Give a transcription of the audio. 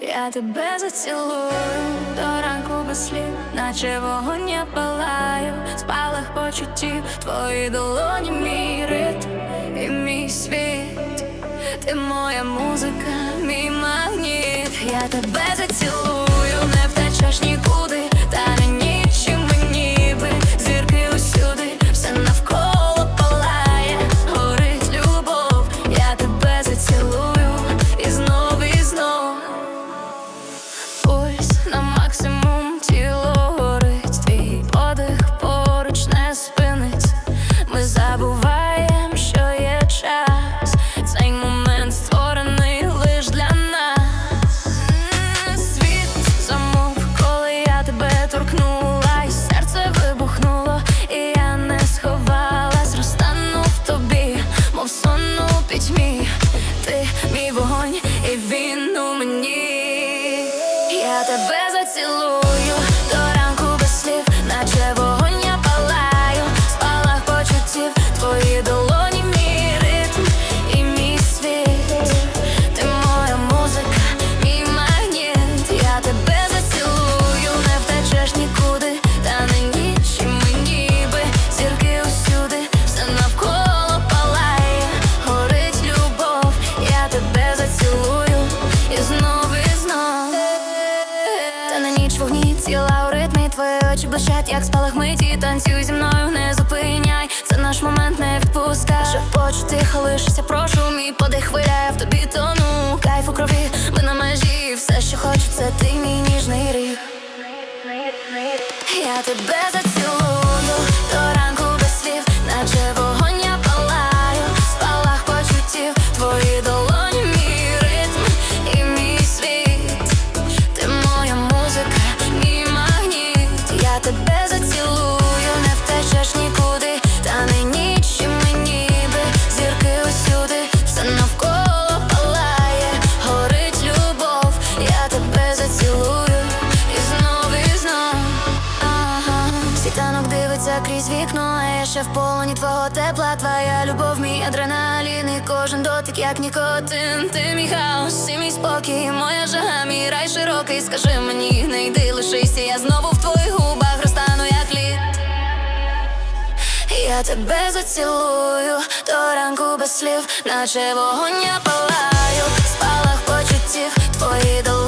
Я тебе зацілую до ранку без слів, наче вогонь я палаю, спалах почуттів, твої долоні, мій ритм і мій світ. Ти моя музика, мій магніт. Я тебе зацілую, мов сон у пітьмі. Ти мій вогонь, і він у мені. Я тебе зацілую очі блищать, як спалах миті. Танцюй зі мною, не зупиняй. Це наш момент, не відпускай. Шепочу тихо, лишися, прошу Мій подих виляє в тобі тону. Кайф у крові, ми на межі. Все, що це ти мій ніжний рік Я тебе зацілую вікно, а я ще в полоні твого тепла, твоя любов, мій адреналін І кожен дотик, як нікотин. Ти мій хаос, і мій спокій, моя жага, мій рай широкий, скажи мені, не йди, лишися, я знову в твоїх губах розтану, як лід. Я тебе зацілую, до ранку без слів, наче вогонь я палаю, спалах почуттів твої долоні.